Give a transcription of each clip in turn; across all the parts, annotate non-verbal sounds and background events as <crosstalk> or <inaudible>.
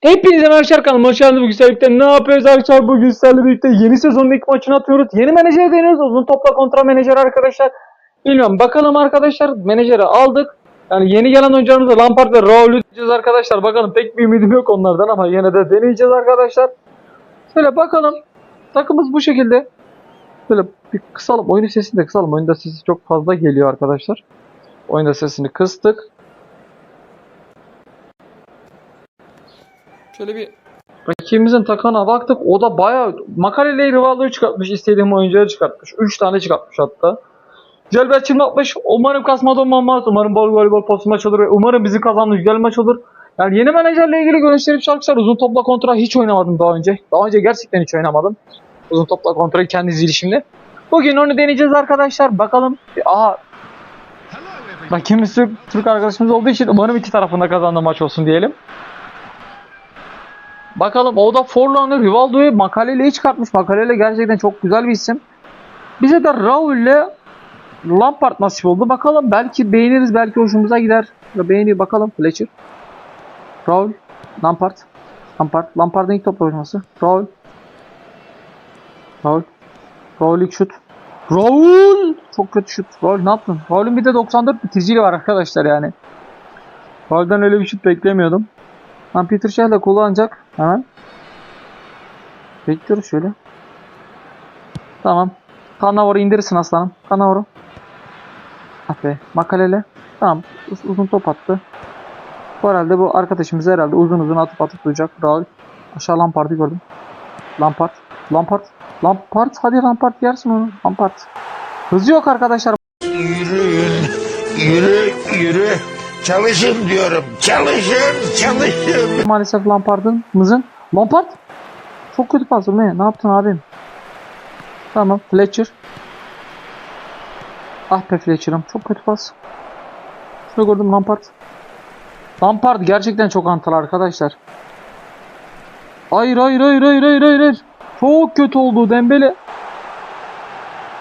Hepinize merhaba kanalıma hoş geldiniz. Bugün sizlerle ne yapıyoruz arkadaşlar? Bugün sizlerle birlikte yeni sezonun ilk maçını atıyoruz. Yeni menajer deniyoruz. Uzun topla kontra menajer arkadaşlar. Bilmiyorum bakalım arkadaşlar. Menajeri aldık. Yani yeni gelen oyuncularımızla Lampard ve Raul'ü diyeceğiz arkadaşlar. Bakalım pek bir ümidim yok onlardan ama yine de deneyeceğiz arkadaşlar. Şöyle bakalım. Takımımız bu şekilde. Böyle bir kısalım. Oyunun sesini de kısalım. Oyunda sesi çok fazla geliyor arkadaşlar. Oyunda sesini kıstık. Şöyle bir rakibimizin takana baktık. O da bayağı Makalele Rivaldo'yu çıkartmış. istediğim oyuncuları çıkartmış. 3 tane çıkartmış hatta. Güzel bir açılma yapmış. Umarım kasmadan olmaz. Umarım bol gol bol post maç olur. Umarım bizi kazandı. Güzel maç olur. Yani yeni menajerle ilgili görüşlerim şarkılar. Uzun topla kontra hiç oynamadım daha önce. Daha önce gerçekten hiç oynamadım. Uzun topla kontrayı kendi zilişimle. Bugün onu deneyeceğiz arkadaşlar. Bakalım. Aha. Rakibimiz Türk arkadaşımız olduğu için umarım iki tarafında kazandığı maç olsun diyelim. Bakalım o da Forlan'ı Rivaldo'yu Makalele'yi çıkartmış. Makalele gerçekten çok güzel bir isim. Bize de Raul'le Lampard nasip oldu. Bakalım belki beğeniriz belki hoşumuza gider. Beğeni bakalım Fletcher. Raul. Lampard. Lampard. Lampard'ın ilk topla oynaması. Raul. Raul. Raul ilk şut. Raul! Çok kötü şut. Raul ne yaptın? Raul'ün bir de 94 bitiriciliği var arkadaşlar yani. Raul'den öyle bir şut beklemiyordum. Lan Peter Shell de kullanacak. Hemen. Bekliyoruz şöyle. Tamam. Cannavaro'yu indirirsin aslanım. Cannavaro. Ah. Makalele. Tamam. Uz- uzun top attı. Bu herhalde bu arkadaşımız herhalde uzun uzun atıp atıp duyacak. Raul. Aşağı Lampard'ı gördüm. Lampard. Lampard. Lampard. Hadi Lampard yersin onu. Lampard. Hızı yok arkadaşlar. Yürüyün, yürü, yürü. Çalışın diyorum. Çalışın, çalışın. Maalesef Lampard'ın mızın. Lampard. Çok kötü pas ne? Ne yaptın abim? Tamam Fletcher. Ah be Fletcher'ım çok kötü pas. Şunu gördüm Lampard. Lampard gerçekten çok antal arkadaşlar. Hayır hayır hayır hayır hayır hayır. hayır. Çok kötü oldu Dembele.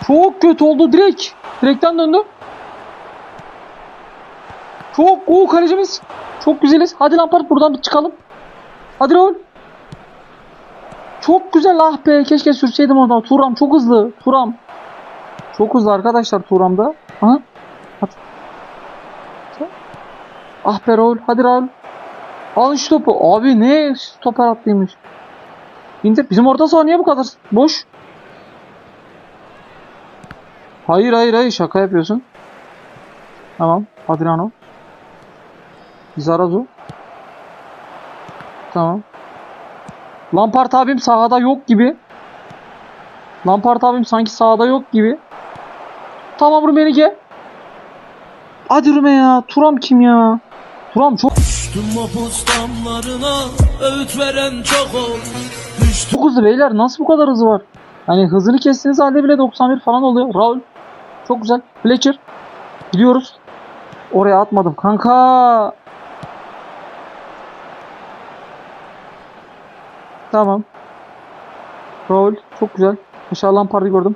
Çok kötü oldu direkt. Direkten döndü. Çok o kalecimiz. Çok güzeliz. Hadi Lampard buradan bir çıkalım. Hadi Raul. Çok güzel ah be. Keşke sürseydim orada. Turam çok hızlı. Turam. Çok hızlı arkadaşlar Turam'da. Aha. Hadi. Ah be Raul. Hadi Raul. Alın şu topu. Abi ne stoper attıymış. İndir. Bizim orta saha niye bu kadar boş? Hayır hayır hayır şaka yapıyorsun. Tamam. Adriano. Zarazu. Tamam. Lampard abim sahada yok gibi. Lampard abim sanki sahada yok gibi. Tamam Rumenige. Hadi Rume ya. Turam kim ya? Turam çok Düştüm damlarına öğüt veren çok ol Düştüm çok hızlı beyler. Nasıl bu kadar hızı var? Hani hızını kestiğiniz halde bile 91 falan oluyor. Raul. Çok güzel. Fletcher. Gidiyoruz. Oraya atmadım. Kanka. Tamam. Raul. Çok güzel. Aşağı Lampard'ı gördüm.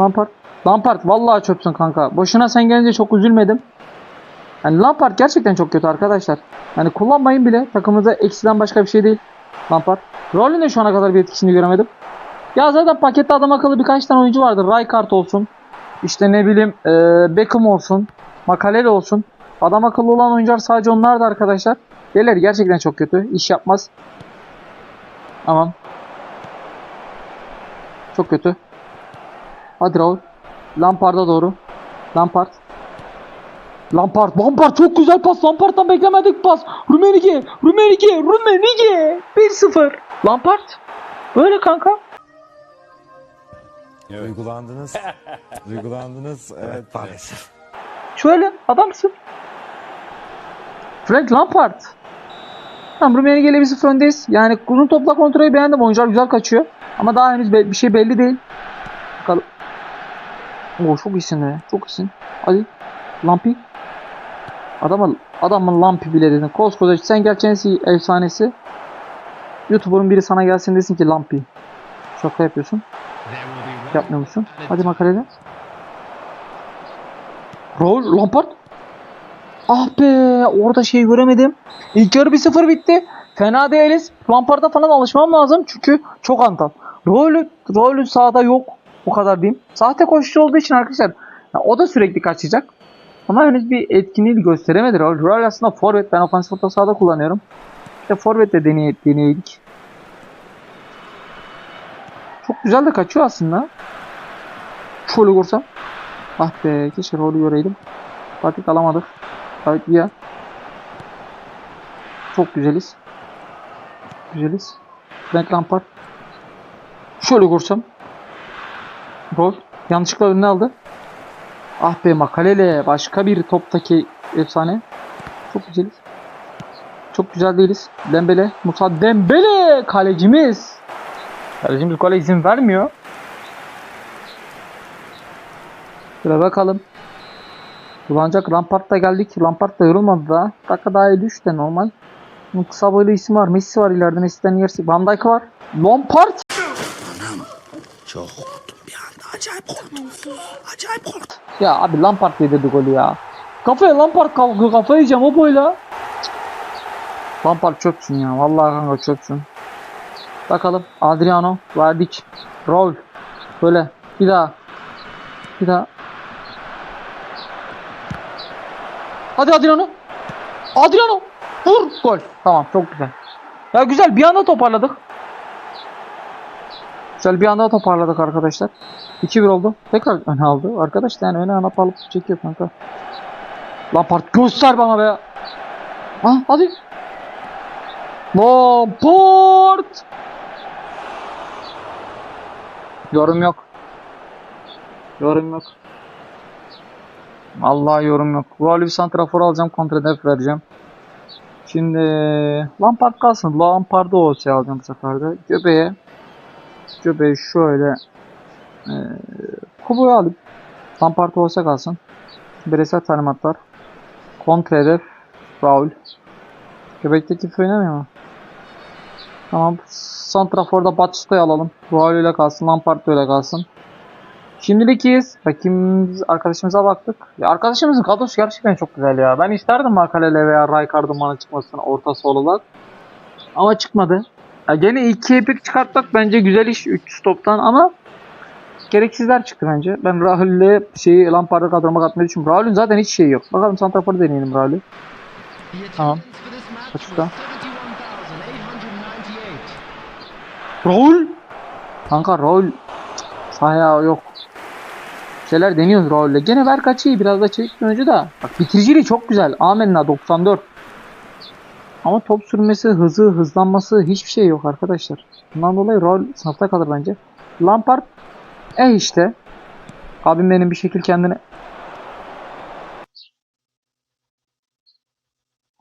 Lampard. Lampard. Vallahi çöpsün kanka. Boşuna sen gelince çok üzülmedim. Yani Lampard gerçekten çok kötü arkadaşlar. Yani kullanmayın bile. Takımınıza eksiden başka bir şey değil. Lampard. Rolün de şu ana kadar bir etkisini göremedim. Ya zaten pakette adam akıllı birkaç tane oyuncu vardır. Rijkaard olsun. İşte ne bileyim e, Beckham olsun. Makalele olsun. Adam akıllı olan oyuncular sadece onlar da arkadaşlar. Diğerleri gerçekten çok kötü. İş yapmaz. Tamam. Çok kötü. Hadi Raul. Lampard'a doğru. Lampard. Lampard, Lampard çok güzel pas. Lampard'dan beklemedik pas. Rumenige, Rumenige, Rumenige. 1-0. Lampard. Böyle kanka. Duygulandınız. Duygulandınız. <laughs> Evet. Maalesef. Şöyle adamsın. Frank Lampard. Tamam Rummenigge ile 1-0 öndeyiz. Yani uzun topla kontrolü beğendim. Oyuncular güzel kaçıyor. Ama daha henüz bir şey belli değil. Bakalım. Oo çok iyisin be. Çok iyisin. Hadi. Lampi. Adama, adamın Lampi bile dedin. Koskoca sen gel efsanesi. YouTuber'ın biri sana gelsin desin ki Lampi. Şaka yapıyorsun. Yapmıyor musun? Hadi makalede. Raul Lampard. Ah be orada şey göremedim. İlk yarı 1-0 bitti. Fena değiliz. Lampard'a falan alışmam lazım çünkü çok antal. Rolü, rolü sahada yok. O kadar diyeyim. Sahte koşucu olduğu için arkadaşlar ya o da sürekli kaçacak. Ama henüz bir etkinliği gösteremedi. Rol aslında forvet. Ben ofansif orta sahada kullanıyorum. İşte forvet de deney, deneydik. Çok güzel de kaçıyor aslında. Şöyle vursam. Ah be keşke rolü göreydim. Patik alamadık. David Villa. Çok güzeliz. Güzeliz. Frank Lampard. Şöyle vursam. Gol. Yanlışlıkla önüne aldı. Ah be Makalele. Başka bir toptaki efsane. Çok güzeliz. Çok güzel değiliz. Dembele. Musa Dembele. Kalecimiz. Kalecimiz gole izin vermiyor. Şöyle bakalım. Kullanacak Lampard'da geldik. Lampard da yorulmadı daha. Dakika daha 53 de normal. Bunun kısa boylu isim var. Messi var ileride. Messi'den yersi. Van Dijk var. Lampard. Çok korktum bir anda acayip korktum. Acayip korktum. Ya abi Lampard yedirdi golü ya. Kafaya Lampard kalkıyor. Kafayı yiyeceğim o boyla. Lampard çöpsün ya. Vallahi kanka çöpsün. Bakalım. Adriano. Verdik. Rol. Böyle. Bir daha. Bir daha. Hadi Adriano. Adriano. Vur. Gol. Tamam çok güzel. Ya güzel bir anda toparladık. Güzel bir anda toparladık arkadaşlar. 2-1 oldu. Tekrar öne aldı. Arkadaş yani öne anap alıp çekiyor kanka. Lampard göster bana be. Ha hadi. Lampard. Yorum yok. Yorum yok. Vallahi yorum yok. Rolü santrafor alacağım. Kontra def vereceğim. Şimdi Lampard kalsın. Lampard'ı o şey alacağım bu sefer de. Göbeğe. Göbeği şöyle ee, Kubo'yu alıp Lampard olsa kalsın. Bireysel talimatlar. Kontra hedef. Foul. Göbekteki oynamıyor mu? Tamam. Santrafor'da Batista'yı alalım. Foul ile kalsın. Lampard öyle kalsın. Şimdilik iyiyiz. Rakibimiz arkadaşımıza baktık. Ya arkadaşımızın kadrosu gerçekten çok güzel ya. Ben isterdim Makalele veya Rijkaard'ın bana çıkmasını orta sol olarak. Ama çıkmadı. Ya gene iki epik çıkartmak bence güzel iş 3 stoptan ama gereksizler çıktı bence. Ben Rahul'le şeyi Lampard'a kadroma katmayı düşünüyorum. Rahul'ün zaten hiç şeyi yok. Bakalım Santrafor'u deneyelim Rahul'ü. Tamam. Açıkta. Rahul! Kanka Rahul sahaya yok. Şeyler deniyoruz Rahul'le. Gene ver kaçıyı biraz da çevik oyuncu da. Bak bitiriciliği çok güzel. Amenna 94. Ama top sürmesi, hızı, hızlanması hiçbir şey yok arkadaşlar. Bundan dolayı rol sınıfta kalır bence. Lampard e işte. Abim benim bir şekil kendini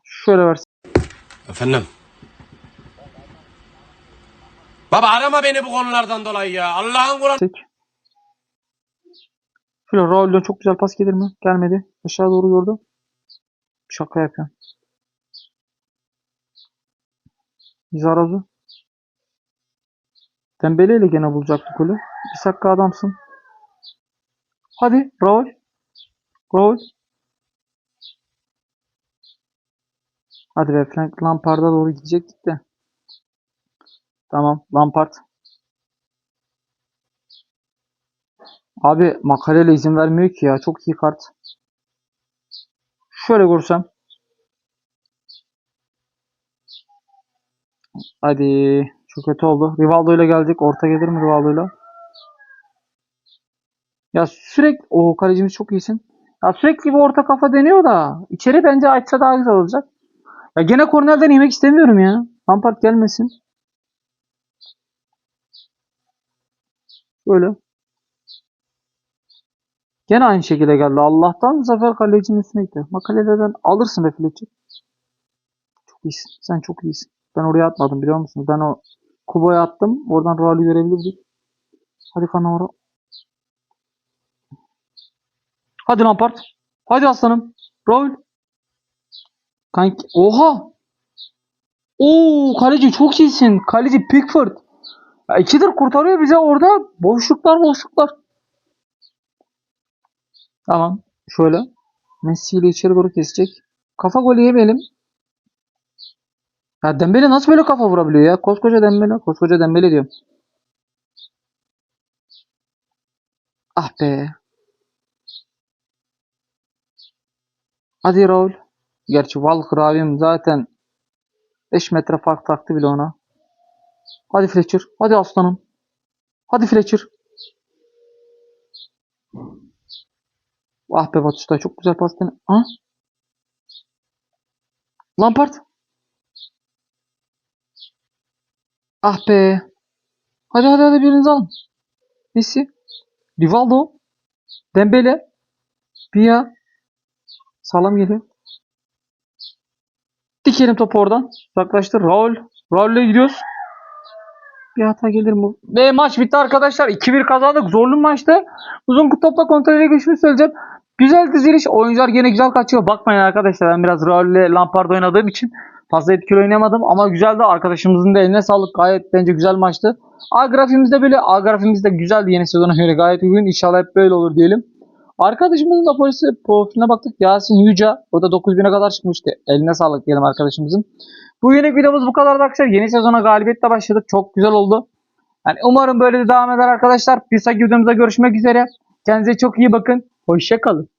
şöyle versin. Efendim? Baba arama beni bu konulardan dolayı ya. Allah'ın Kur'an. Şöyle Raul'den çok güzel pas gelir mi? Gelmedi. Aşağı doğru gördü. Şaka yapıyor. Zarazu. Dembele ile gene bulacaktık golü. Bir sakka adamsın. Hadi Raul. Raul. Hadi be Frank Lampard'a doğru gidecektik de. Tamam Lampard. Abi makalele izin vermiyor ki ya. Çok iyi kart. Şöyle vursam. Hadi. Çok kötü oldu. Rivaldo ile gelecek. Orta gelir mi Rivaldo ile? Ya sürekli o kalecimiz çok iyisin. Ya sürekli bir orta kafa deniyor da içeri bence açsa daha güzel olacak. Ya gene kornerden yemek istemiyorum ya. Lampard gelmesin. Böyle. Gene aynı şekilde geldi. Allah'tan bu sefer kalecinin üstüne gitti. Makaleden alırsın Fletcher. Çok iyisin. Sen çok iyisin. Ben oraya atmadım biliyor musun? Ben o Kubo'ya attım. Oradan Raul'ü görebilirdik. Hadi Cannavaro. Hadi Lampard. Hadi aslanım. Raul. Kanki. Oha. Oo kaleci çok iyisin. Kaleci Pickford. Ya ikidir kurtarıyor bize orada. Boşluklar boşluklar. Tamam. Şöyle. Messi ile içeri doğru kesecek. Kafa golü yemeyelim. Ya Dembele nasıl böyle kafa vurabiliyor ya? Koskoca Dembele, koskoca Dembele diyorum. Ah be. Hadi Raul. Gerçi Walker abim zaten 5 metre fark taktı bile ona. Hadi Fletcher. Hadi aslanım. Hadi Fletcher. Ah be Batuşta çok güzel pas dene- Ha? Lampard. Ah be. Hadi hadi hadi birinizi alın. Messi. Rivaldo. Dembele. Villa. Sağlam geliyor. Dikelim topu oradan. Uzaklaştır. Raul. Raul'le gidiyoruz. Bir hata gelir mi? Ve maç bitti arkadaşlar. 2-1 kazandık. Zorlu maçtı. Uzun topla kontrole geçmiş söyleyeceğim. Güzel diziliş. Oyuncular gene güzel kaçıyor. Bakmayın arkadaşlar ben biraz Raul ile Lampard oynadığım için fazla etkili oynamadım. Ama güzeldi. Arkadaşımızın da eline sağlık. Gayet bence güzel maçtı. A grafimizde böyle. A grafimizde güzeldi yeni sezona göre. Gayet uygun. İnşallah hep böyle olur diyelim. Arkadaşımızın da polisi profiline baktık. Yasin Yüce. O da 9000'e kadar çıkmıştı. Eline sağlık diyelim arkadaşımızın. Bu yeni videomuz bu kadar arkadaşlar. Yeni sezona galibiyetle başladık. Çok güzel oldu. Yani umarım böyle de devam eder arkadaşlar. Bir sonraki videomuzda görüşmek üzere. Kendinize çok iyi bakın. Hoşçakalın.